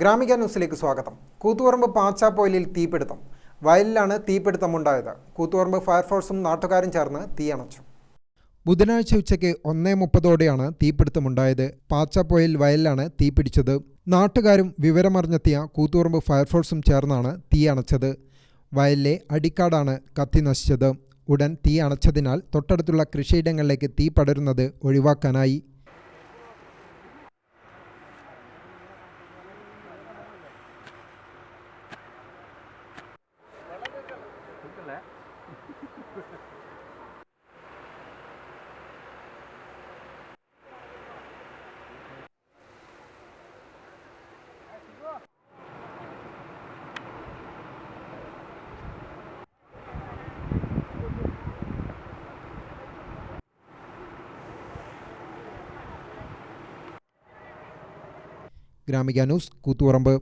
ഗ്രാമിക ന്യൂസിലേക്ക് സ്വാഗതം. കൂത്തുപറമ്പ് പാച്ചാപ്പോയിലിൽ തീപിടുത്തം. വയലിലാണ് തീപിടുത്തമുണ്ടായത്. കൂത്തുപറമ്പ് ഫയർഫോഴ്സും നാട്ടുകാരും ചേർന്ന് തീയണച്ചു ബുധനാഴ്ച ഉച്ചയ്ക്ക് ഒന്നേ മുപ്പതോടെയാണ് തീപിടുത്തമുണ്ടായത്. പാച്ചാപ്പോയിൽ വയലിലാണ് തീപിടിച്ചത് നാട്ടുകാരും വിവരമറിഞ്ഞെത്തിയ കൂത്തുപറമ്പ് ഫയർഫോഴ്സും ചേർന്നാണ് തീ അണച്ചത്. വയലിലെ അടിക്കാടാണ് കത്തി നശിച്ചത്. ഉടൻ തീ അണച്ചതിനാൽ തൊട്ടടുത്തുള്ള കൃഷിയിടങ്ങളിലേക്ക് തീ പടരുന്നത് ഒഴിവാക്കാനായി. ഗ്രാമിക ന്യൂസ് കൂത്തുപറമ്പ്